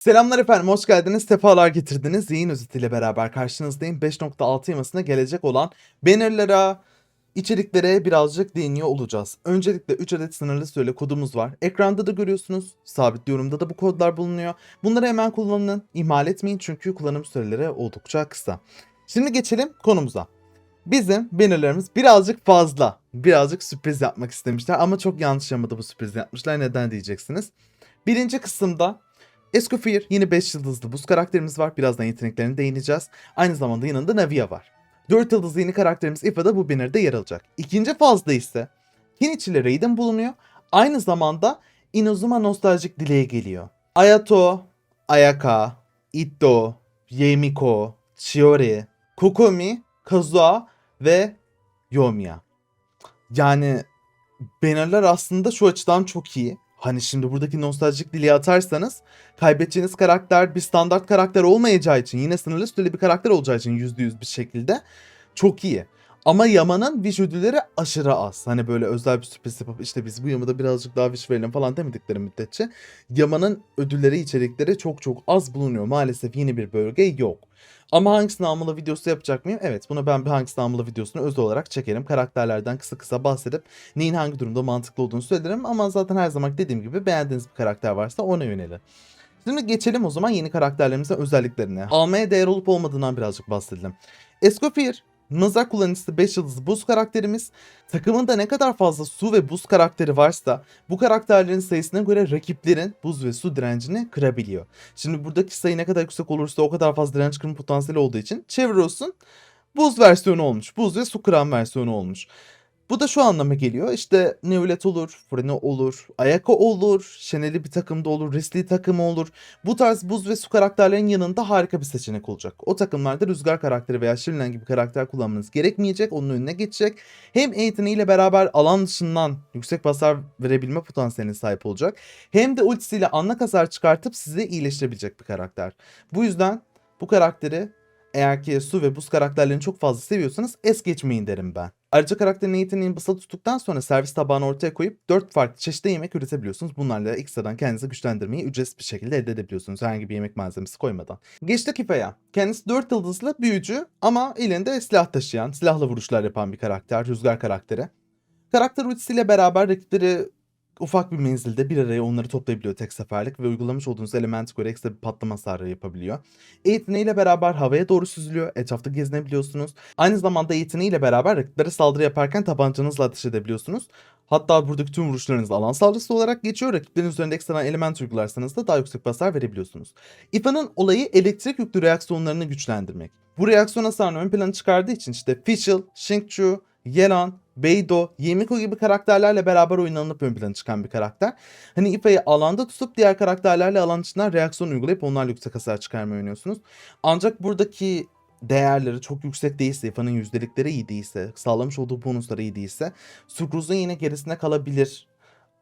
Selamlar efendim, hoş geldiniz, sefalar getirdiniz. Yayın özetiyle beraber karşınızdayım. 5.6 yamasına gelecek olan bannerlara, içeriklere birazcık değiniyor olacağız. Öncelikle 3 adet sınırlı süreli kodumuz var. Ekranda da görüyorsunuz, sabit yorumda da bu kodlar bulunuyor. Bunları hemen kullanın, ihmal etmeyin çünkü kullanım süreleri oldukça kısa. Şimdi geçelim konumuza. Bizim bannerlarımız birazcık fazla, birazcık sürpriz yapmak istemişler ama çok yanlış yamada bu sürprizi yapmışlar. Neden diyeceksiniz? Birinci kısımda Escoffier yine 5 yıldızlı buz karakterimiz var. Birazdan yeteneklerine değineceğiz. Aynı zamanda yanında Navia var. 4 yıldızlı yeni karakterimiz Ifa'da bu banner'da yer alacak. İkinci fazda ise Kenichi ile Raiden bulunuyor. Aynı zamanda Inazuma nostaljik dileğe geliyor. Ayato, Ayaka, Itto, Yemiko, Chiori, Kokomi, Kazuha ve Yomiya. Yani bannerlar aslında şu açıdan çok iyi. Hani şimdi buradaki nostaljik dili atarsanız kaybedeceğiniz karakter bir standart karakter olmayacağı için yine sınırlı süreli bir karakter olacağı için %100 bir şekilde çok iyi. Ama Yama'nın wish ödülleri aşırı az. Hani böyle özel bir sürpriz yapıp işte biz bu Yama'da birazcık daha wish verelim falan demedikleri müddetçe Yama'nın ödülleri içerikleri çok çok az bulunuyor. Maalesef yeni bir bölge yok. Ama hangisini almalı videosu yapacak mıyım? Evet bunu ben bir hangisini almalı videosunu özel olarak çekerim. Karakterlerden kısa kısa bahsedip neyin hangi durumda mantıklı olduğunu söylerim. Ama zaten her zaman dediğim gibi beğendiğiniz bir karakter varsa ona yönelin. Şimdi geçelim o zaman yeni karakterlerimizin özelliklerine. Almaya değer olup olmadığından birazcık bahsedelim. Escoffier, mızrak kullanıcısı 5 yıldızlı buz karakterimiz. Takımında ne kadar fazla su ve buz karakteri varsa bu karakterlerin sayısına göre rakiplerin buz ve su direncini kırabiliyor. Şimdi buradaki sayı ne kadar yüksek olursa o kadar fazla direnç kırma potansiyeli olduğu için Chevros'un buz versiyonu olmuş. Buz ve su kıran versiyonu olmuş. Bu da şu anlama geliyor. İşte Neulet olur, Freno olur, Ayaka olur, Şeneli bir takımda olur, Risley takımı olur. Bu tarz buz ve su karakterlerin yanında harika bir seçenek olacak. O takımlarda rüzgar karakteri veya Şirilen gibi karakter kullanmanız gerekmeyecek. Onun önüne geçecek. Hem yeteneğiyle beraber alan dışından yüksek hasar verebilme potansiyeline sahip olacak. Hem de ultisiyle anlık hasar çıkartıp sizi iyileştirebilecek bir karakter. Bu yüzden bu karakteri eğer ki su ve buz karakterlerini çok fazla seviyorsanız es geçmeyin derim ben. Ayrıca karakterin yeteneğini basılı tuttuktan sonra servis tabağını ortaya koyup 4 farklı çeşitli yemek üretebiliyorsunuz. Bunlarla ekstradan kendinizi güçlendirmeyi ücretsiz bir şekilde elde edebiliyorsunuz herhangi bir yemek malzemesi koymadan. Geçtik İfe'ye. Kendisi 4 yıldızlı büyücü ama elinde silah taşıyan, silahla vuruşlar yapan bir karakter, rüzgar karakteri. Karakter ultisiyle beraber rakipleri ufak bir menzilde bir araya onları toplayabiliyor tek seferlik ve uygulamış olduğunuz elementi göre ekstra bir patlama hasarı yapabiliyor. Yeteneğiyle beraber havaya doğru süzülüyor, etrafta gezinebiliyorsunuz. Aynı zamanda yeteneğiyle beraber rakiplere saldırı yaparken tabancanızla ateş edebiliyorsunuz. Hatta buradaki tüm vuruşlarınız alan saldırısı olarak geçiyor. Rakiplerin üzerinde ekstradan element uygularsanız da daha yüksek hasar verebiliyorsunuz. İFA'nın olayı elektrik yüklü reaksiyonlarını güçlendirmek. Bu reaksiyon hasarını ön plana çıkardığı için işte Fischl, Xingqiu, Yelan, Beido, Yemiko gibi karakterlerle beraber oynanıp ön plana çıkan bir karakter. Hani İFA'yı alanda tutup diğer karakterlerle alan dışından reaksiyon uygulayıp onlarla yüksek hasar çıkarmayı oynuyorsunuz. Ancak buradaki değerleri çok yüksek değilse, İFA'nın yüzdelikleri iyi değilse, sağlamış olduğu bonusları iyi değilse Sukruz'un yine gerisine kalabilir.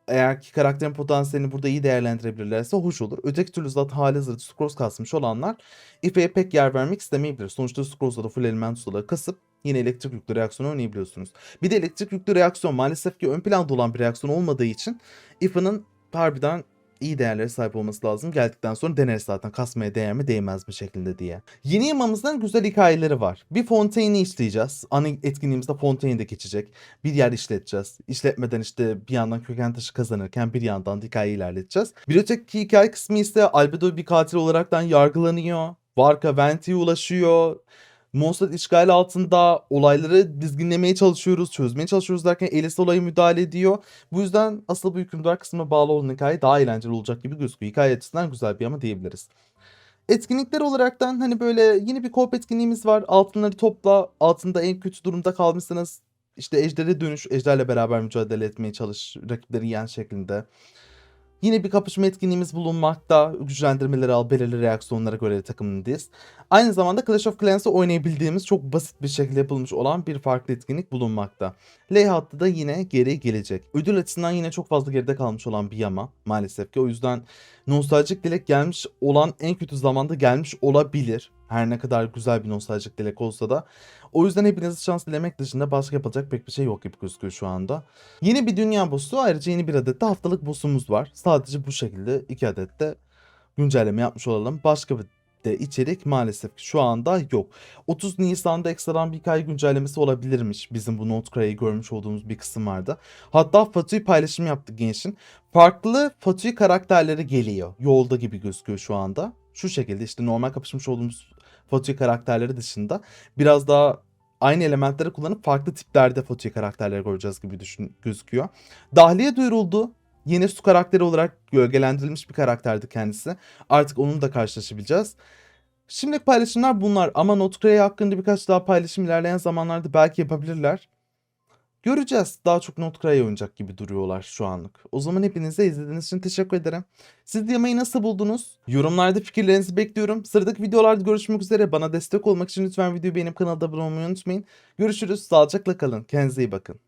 Eğer ki karakterin potansiyelini burada iyi değerlendirebilirlerse hoş olur. Öteki türlü zaten hali hazırda Sucrose kasmış olanlar İFA'ya pek yer vermek istemeyebilir. Sonuçta Sucrose'da da full element suları kasıp yine elektrik yüklü reaksiyonu oynayabiliyorsunuz. Bir de elektrik yüklü reaksiyon maalesef ki ön planda olan bir reaksiyon olmadığı için İFA'nın harbiden iyi değerlere sahip olması lazım. Geldikten sonra deneriz zaten kasmaya değer mi değmez mi şeklinde diye. Yeni yamamızdan güzel hikayeleri var. Bir Fontaine'i işleyeceğiz. Ana etkinliğimizde Fontaine geçecek. Bir yer işleteceğiz. İşletmeden işte bir yandan köken taşı kazanırken bir yandan da hikayeyi ilerleteceğiz. Bir öteki hikaye kısmı ise Albedo bir katil olaraktan yargılanıyor. Varka Venti'ye ulaşıyor. Mondstadt işgal altında olayları dizginlemeye çalışıyoruz, çözmeye çalışıyoruz derken Elis olaya müdahale ediyor. Bu yüzden asıl bu hükümdar kısmına bağlı olan hikaye daha eğlenceli olacak gibi gözüküyor. Hikaye açısından güzel bir ama diyebiliriz. Etkinlikler olaraktan hani böyle yeni bir co etkinliğimiz var. Altınları topla. Altında en kötü durumda kalmışsanız işte ejdere dönüş. Ejderle beraber mücadele etmeye çalış. Rakipleri yen şeklinde. Yine bir kapışma etkinliğimiz bulunmakta. Güçlendirmeleri al, belirli reaksiyonlara göre takımını diz. Aynı zamanda Clash of Clans'ı oynayabildiğimiz çok basit bir şekilde yapılmış olan bir farklı etkinlik bulunmakta. L hattı da yine geri gelecek. Ödül açısından yine çok fazla geride kalmış olan bir yama maalesef ki. O yüzden nostaljik dilek gelmiş olan en kötü zamanda gelmiş olabilir. Her ne kadar güzel bir nostaljik dilek olsa da. O yüzden hepinize şans dilemek dışında başka yapacak pek bir şey yok gibi gözüküyor şu anda. Yeni bir dünya boss'u ayrıca yeni bir adet de haftalık boss'umuz var. Sadece bu şekilde iki adet de güncelleme yapmış olalım. Başka bir de içerik maalesef şu anda yok. 30 Nisan'da ekstradan bir hikaye güncellemesi olabilirmiş. Bizim bu Notecra'yı görmüş olduğumuz bir kısım vardı. Hatta Fatih paylaşım yaptı Genç'in. Farklı Fatih karakterleri geliyor. Yolda gibi gözüküyor şu anda. Şu şekilde işte normal kapışmış olduğumuz Fatih karakterleri dışında biraz daha aynı elementleri kullanıp farklı tiplerde Fatih karakterleri göreceğiz gibi düşün, gözüküyor. Dahliye duyuruldu. Yeni su karakteri olarak gölgelendirilmiş bir karakterdi kendisi. Artık onunla da karşılaşabileceğiz. Şimdilik paylaşımlar bunlar ama Notecra'ya hakkında birkaç daha paylaşım ilerleyen zamanlarda belki yapabilirler. Göreceğiz. Daha çok Notecra'ya oynayacak gibi duruyorlar şu anlık. O zaman hepinize izlediğiniz için teşekkür ederim. Siz yamayı nasıl buldunuz? Yorumlarda fikirlerinizi bekliyorum. Sıradaki videolarda görüşmek üzere. Bana destek olmak için lütfen videoyu beğenip kanalda abone olmayı unutmayın. Görüşürüz. Sağlıcakla kalın. Kendinize iyi bakın.